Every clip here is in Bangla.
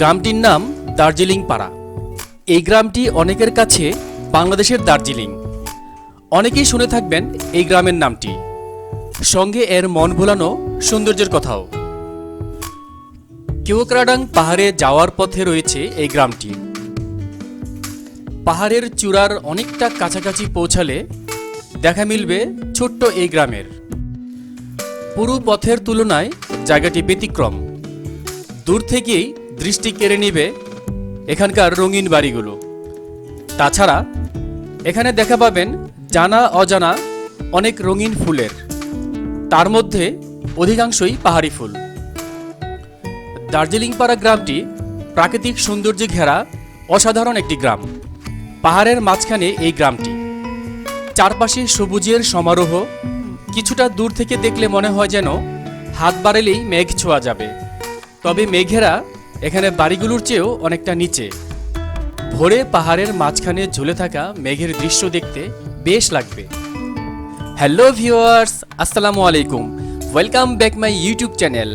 গ্রামটির নাম দার্জিলিং পাড়া। এই গ্রামটি অনেকের কাছে বাংলাদেশের দার্জিলিং। অনেকেই শুনে থাকবেন এই গ্রামের নামটি। সঙ্গে এর মন ভোলানো সৌন্দর্যের কথাও। কেওকরাডাং পাহাড়ে যাওয়ার পথে রয়েছে এই গ্রামটি। পাহাড়ের চূড়ার অনেকটা কাছাকাছি পৌঁছালে দেখা মিলবে ছোট্ট এই গ্রামের। পুরো পথের তুলনায় জায়গাটি ব্যতিক্রম। দূর থেকেই দৃষ্টি কেড়ে নিবে এখানকার রঙিন বাড়িগুলো। তাছাড়া এখানে দেখা পাবেন জানা অজানা অনেক রঙিন ফুলের। তার মধ্যে অধিকাংশই পাহাড়ি ফুল। দার্জিলিং পাড়া গ্রামটি প্রাকৃতিক সৌন্দর্যে ঘেরা অসাধারণ একটি গ্রাম। পাহাড়ের মাঝখানে এই গ্রামটি। চারপাশে সবুজের সমারোহ। কিছুটা দূর থেকে দেখলে মনে হয় যেন হাত বাড়ালেই মেঘ ছোঁয়া যাবে। তবে মেঘেরা এখানে বাড়িগুলোর চেয়েও অনেকটা নিচে। ভোরে পাহাড়ের মাঝখানে ঝুলে থাকা মেঘের দৃশ্য দেখতে বেশ লাগবে। হ্যালো ভিউয়ার্স, আসসালামু আলাইকুম। Welcome back my YouTube channel.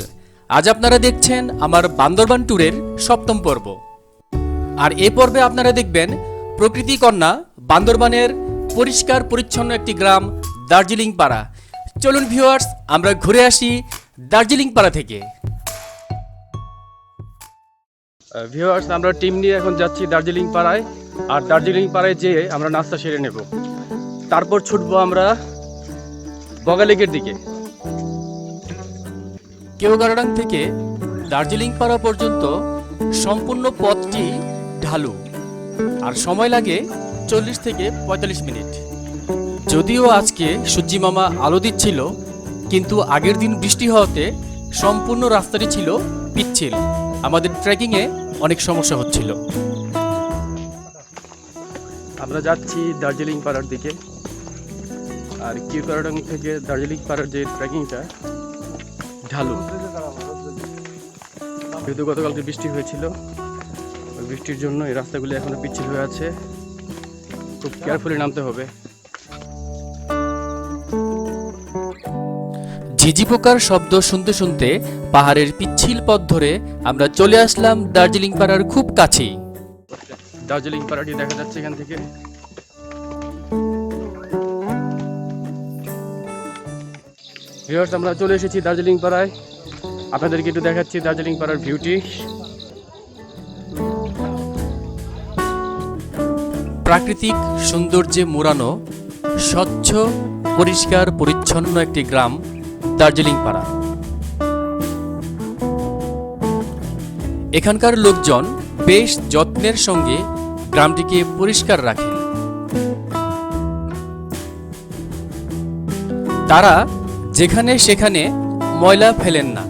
আজ আপনারা দেখছেন আমার বান্দরবান ট্যুরের সপ্তম পর্ব। আর এ পর্বে আপনারা দেখবেন প্রকৃতি কন্যা বান্দরবানের পরিষ্কার পরিচ্ছন্ন একটি গ্রাম, দার্জিলিং পাড়া। চলুন ভিউয়ার্স, আমরা ঘুরে আসি দার্জিলিং পাড়া থেকে। ভিউয়ার্স আমরা টিম নিয়ে এখন যাচ্ছি দার্জিলিং পাড়ায়। আর দার্জিলিং পাড়ায় যেয়ে আমরা নাস্তা সেরে নেব। তারপর ছুটবো আমরা বগালেকের দিকে। কেওগারাডাং থেকে দার্জিলিং পাড়া পর্যন্ত সম্পূর্ণ পথটি ঢালু। আর সময় লাগে চল্লিশ থেকে পঁয়তাল্লিশ মিনিট। যদিও আজকে সূর্যি মামা আলো দিচ্ছিল, কিন্তু আগের দিন বৃষ্টি হওয়াতে সম্পূর্ণ রাস্তাটি ছিল পিচ্ছিল। আমাদের ট্রেকিংয়ে অনেক সমস্যা হচ্ছিল। আমরা যাচ্ছি দার্জিলিং পাড়ার দিকে। আর কিউকারাডাং থেকে দার্জিলিং পাড়ার যে ট্রেকিংটা, ঢালু। যেহেতু গতকালকে বৃষ্টি হয়েছিল, ওই বৃষ্টির জন্য এই রাস্তাগুলি এখনও পিচ্ছিল হয়ে আছে। খুব কেয়ারফুলি নামতে হবে। ঝিঝি পোকার শব্দ শুনতে শুনতে পাহাড়ের পিচ্ছিল পথ ধরে আমরা চলে আসলাম দার্জিলিং পাড়ার খুব কাছেই। দার্জিলিং পাড়াটি দেখা যাচ্ছে এখান থেকে। ভিউয়ার্স আমরা চলে এসেছি দার্জিলিং পাড়ায়। আপনাদেরকে একটু দেখাচ্ছি দার্জিলিং পাড়ার ভিউটি প্রাকৃতিক সৌন্দর্যে মোড়ানো স্বচ্ছ পরিষ্কার পরিচ্ছন্ন একটি গ্রাম। দার্জিলিং পাড়া। এখানকার লোকজন বেশ যত্নের সঙ্গে গ্রামটিকে পরিষ্কার রাখেন। তারা যেখানে সেখানে ময়লা ফেলেন না।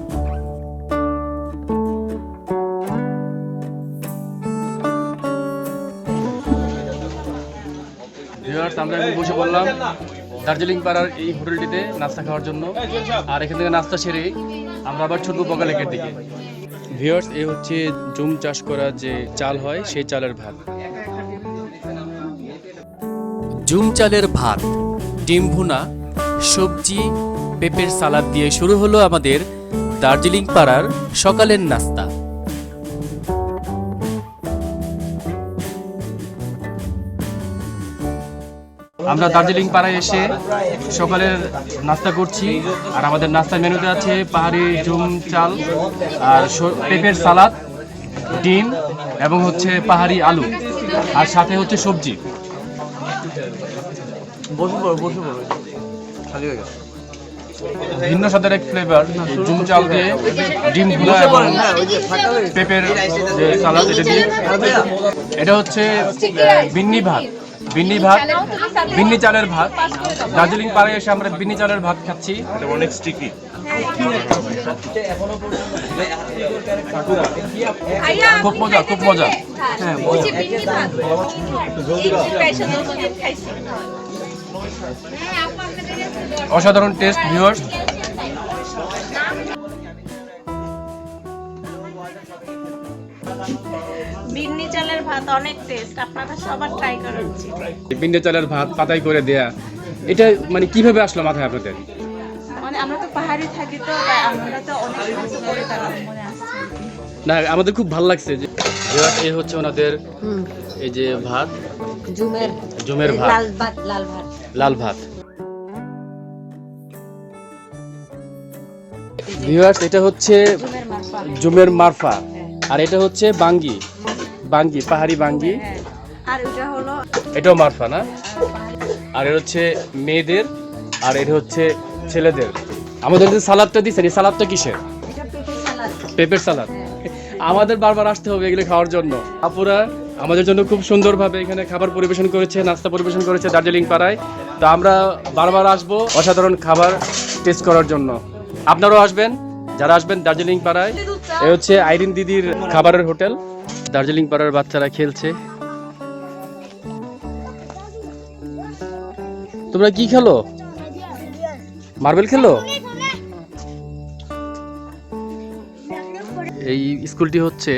আমরা বসে বললাম দার্জিলিং পাড়ার এই হোটেলটিতে নাস্তা খাওয়ার জন্য। আর এখান থেকে নাস্তা সেরে আমরা আবার ছুটবো বগালেকের দিকে। ভিউয়ার্স এই হচ্ছে জুম চাষ করা যে চাল হয়, সেই চালের ভাত। জুম চালের ভাত, ডিম ভুনা, সবজি, পেঁপের সালাদ দিয়ে শুরু হলো আমাদের দার্জিলিং পাড়ার সকালের নাস্তা। আমরা দার্জিলিং পাড়ায় এসে সকালের নাস্তা করছি। আর আমাদের নাস্তার মেনুতে আছে পাহাড়ি জুম চাল আর পেঁপের সালাদ ডিম এবং হচ্ছে পাহাড়ি আলু আর সাথে হচ্ছে সবজি। ভিন্ন স্বাদের এক ফ্লেভার জুম চাল দিয়ে ডিম ভুনা এবং পেঁপের যে সালাদ এটা দিয়ে। এটা হচ্ছে বিন্নি ভাত। বিন্নি ভাত বিন্নি চালের ভাত। দার্জিলিং পাড়ায় এসে আমরা বিন্নি চালের ভাত খাচ্ছি। অনেক স্টিকি খুব মজা খুব মজা। হ্যাঁ হ্যাঁ অসাধারণ টেস্ট ভিউয়ার্স বিন্নি চালের ভাত অনেক টেস্ট আপনারা সবার ট্রাই করা উচিত বিন্নি চালের ভাত পাতাই করে দেয়া। এটা মানে কীভাবে আসলো মাথায় আপনাদের? মানে আমরা তো পাহাড়ে থাকি তো আমরা তো অনেক কিছু করে তারা মনে আসছে। না আমাদের খুব ভালো লাগছে যে এই হচ্ছে ওনাদের এই যে ভাত। জুমের। জুমের ভাত। লাল ভাত লাল ভাত। লাল ভাত। ভিউয়ার্স এটা হচ্ছে জুমের মারফা। আর এটা হচ্ছে বাঙ্গি। বাঙ্গি পাহাড়ি বাঙ্গি। হ্যাঁ। আর ওটা হলো এটাও মারফা না? আর এটা হচ্ছে মেয়েদের আর এটা হচ্ছে ছেলেদের। আমাদের যে সালাদটা দিচ্ছেন এই সালাদটা কিসের? এটা পেঁপের সালাদ। হ্যাঁ। আমাদের বারবার আসতে হবে এগুলো খাওয়ার জন্য। আপুরা আমাদের জন্য খুব সুন্দরভাবে এখানে খাবার পরিবেশন করেছে নাস্তা পরিবেশন করেছে দার্জিলিং পাড়ায়। তো আমরা বারবার আসব অসাধারণ খাবার টেস্ট করার জন্য। আপনারাও আসবেন যারা আসবেন দার্জিলিং পাড়ায়। এ হচ্ছে আইরিন দিদির খাবারের হোটেল। দার্জিলিং পাড়ার বাচ্চারা খেলছে। তোমরা কি খেলো? মার্বেল খেলো? এই স্কুলটি হচ্ছে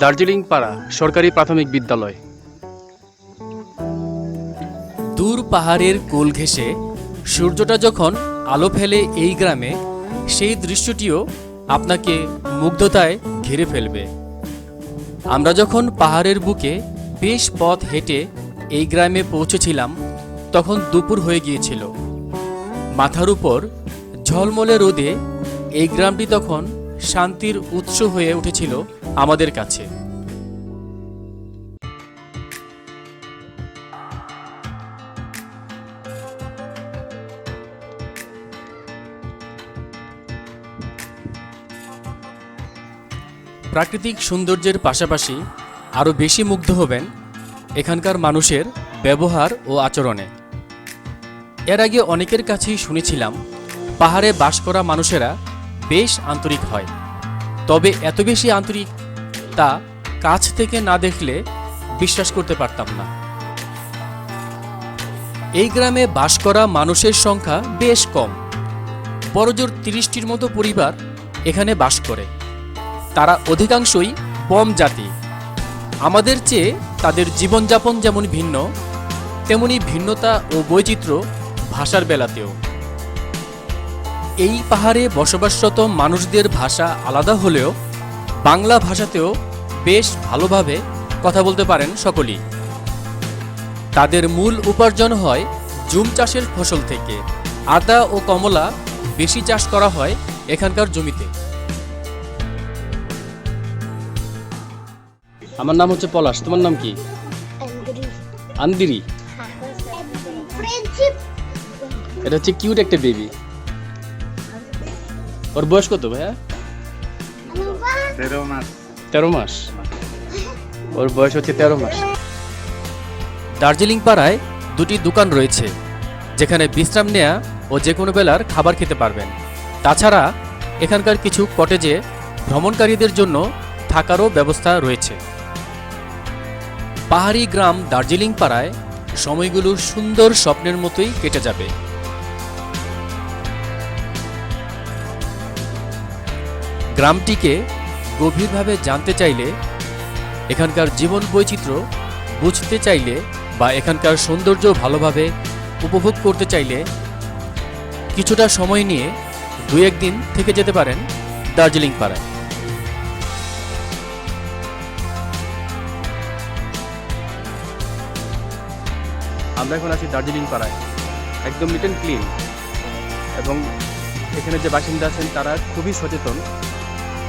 দার্জিলিং পাড়া সরকারি প্রাথমিক বিদ্যালয়। দূর পাহাড়ের কোল ঘেঁষে সূর্যটা যখন আলো ফেলে এই গ্রামে, সেই দৃশ্যটিও আপনাকে মুগ্ধতায় ঘিরে ফেলবে। আমরা যখন পাহাড়ের বুকে বেশ পথ হেঁটে এই গ্রামে পৌঁছেছিলাম, তখন দুপুর হয়ে গিয়েছিল। মাথার উপর ঝলমলে রোদে এই গ্রামটি তখন শান্তির উৎস হয়ে উঠেছিল আমাদের কাছে। প্রাকৃতিক সৌন্দর্যের পাশাপাশি আরও বেশি মুগ্ধ হবেন এখানকার মানুষের ব্যবহার ও আচরণে। এর আগে অনেকের কাছেই শুনেছিলাম, পাহাড়ে বাস করা মানুষেরা বেশ আন্তরিক হয়। তবে এত বেশি আন্তরিক তা কাছ থেকে না দেখলে বিশ্বাস করতে পারতাম না। এই গ্রামে বাস করা মানুষের সংখ্যা বেশ কম। বড়জোর তিরিশটির মতো পরিবার এখানে বাস করে। তারা অধিকাংশই বম জাতি। আমাদের চেয়ে তাদের জীবনযাপন যেমন ভিন্ন, তেমনি ভিন্নতা ও বৈচিত্র্য ভাষার বেলাতেও। এই পাহাড়ে বসবাসরত মানুষদের ভাষা আলাদা হলেও বাংলা ভাষাতেও বেশ ভালোভাবে কথা বলতে পারেন সকলেই। তাদের মূল উপার্জন হয় জুম চাষের ফসল থেকে। আদা ও কমলা বেশি চাষ করা হয় এখানকার জমিতে। আমার নাম হচ্ছে পলাশ তোমার নাম কি? আন্দিরি এটা হচ্ছে কিউট একটা বেবি ওর বয়স কত ভাইয়া? তেরো মাস। ওর বয়স হচ্ছে তেরো মাস। দার্জিলিং পাড়ায় দুটি দোকান রয়েছে যেখানে বিশ্রাম নেয়া ও যে কোনো বেলার খাবার খেতে পারবেন। তাছাড়া এখানকার কিছু কটেজে ভ্রমণকারীদের জন্য থাকারও ব্যবস্থা রয়েছে। পাহাড়ি গ্রাম দার্জিলিং পাড়ায় সময়গুলো সুন্দর স্বপ্নের মতোই কেটে যাবে। গ্রামটিকে গভীরভাবে জানতে চাইলে, এখানকার জীবন বৈচিত্র্য বুঝতে চাইলে বা এখানকার সৌন্দর্য ভালোভাবে উপভোগ করতে চাইলে কিছুটা সময় নিয়ে দু একদিন থেকে যেতে পারেন দার্জিলিং পাড়ায়। আমরা এখন আছি দার্জিলিং পাড়ায়। একদম নিট অ্যান্ড ক্লিন এবং এখানে যে বাসিন্দা আছেন, তারা খুবই সচেতন।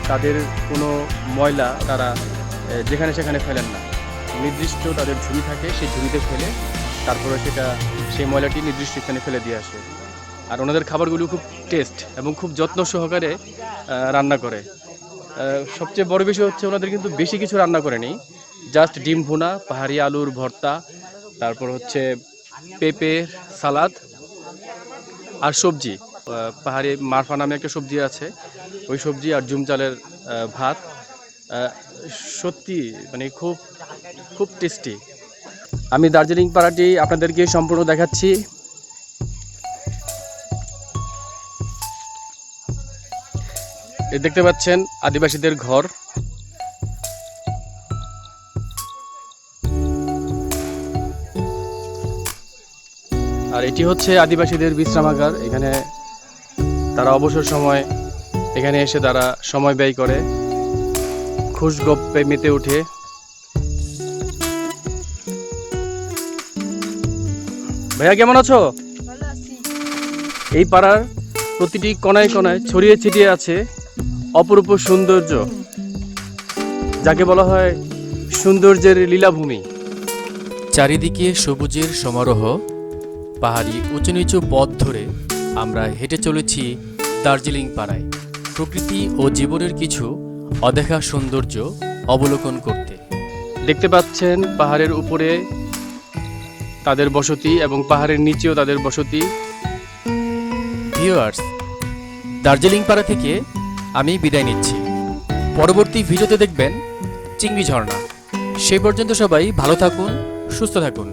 তাদের কোনো ময়লা তারা যেখানে সেখানে ফেলেন না। নির্দিষ্ট তাদের ঝুড়ি থাকে, সেই ঝুড়িতে ফেলে তারপরে সেটা, সেই ময়লাটি নির্দিষ্ট স্থানে ফেলে দিয়ে আসে। আর ওনাদের খাবারগুলো খুব টেস্ট এবং খুব যত্ন সহকারে রান্না করে। সবচেয়ে বড় বিষয় হচ্ছে ওনাদের কিন্তু বেশি কিছু রান্না করেনি। জাস্ট ডিম ভুনা, পাহাড়ি আলুর ভর্তা তারপর হচ্ছে পেঁপে, সালাদ আর সবজি। পাহাড়ি মারফা নামে একটা সবজি আছে। ওই সবজি আর জুম চালের ভাত সত্যি মানে খুব খুব টেস্টি আমি দার্জিলিং পাড়াটি আপনাদেরকে সম্পূর্ণ দেখাচ্ছি। দেখতে পাচ্ছেন আদিবাসীদের ঘর। এটি হচ্ছে আদিবাসীদের বিশ্রামাগার। এখানে তারা অবসর সময় এখানে এসে তারা সময় ব্যয় করে খুশগপ্পে মেতে ওঠে ভাইয়া কেমন আছো। এই পাড়ার প্রতিটি কোনায় কোনায় ছড়িয়ে ছিটিয়ে আছে অপরূপ সৌন্দর্য যাকে বলা হয় সৌন্দর্যের লীলাভূমি। চারিদিকে সবুজের সমারোহ পাহাড়ি উঁচু নিচু পথ ধরে আমরা হেঁটে চলেছি দার্জিলিং পাড়ায়। প্রকৃতি ও জীবনের কিছু অদেখা সৌন্দর্য অবলোকন করতে। দেখতে পাচ্ছেন পাহাড়ের উপরে তাদের বসতি এবং পাহাড়ের নিচেও তাদের বসতি। ভিউয়ার্স দার্জিলিং পাড়া থেকে আমি বিদায় নিচ্ছি। পরবর্তী ভিডিওতে দেখবেন চিংড়ি ঝর্ণা। সেই পর্যন্ত সবাই ভালো থাকুন সুস্থ থাকুন।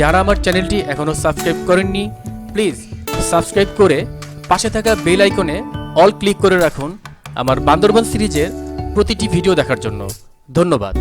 যারা আমার চ্যানেলটি এখনও সাবস্ক্রাইব করেননি, প্লিজ সাবস্ক্রাইব করে পাশে থাকা বেল আইকনে অল ক্লিক করে রাখুন আমার বান্দরবান সিরিজের প্রতিটি ভিডিও দেখার জন্য। ধন্যবাদ।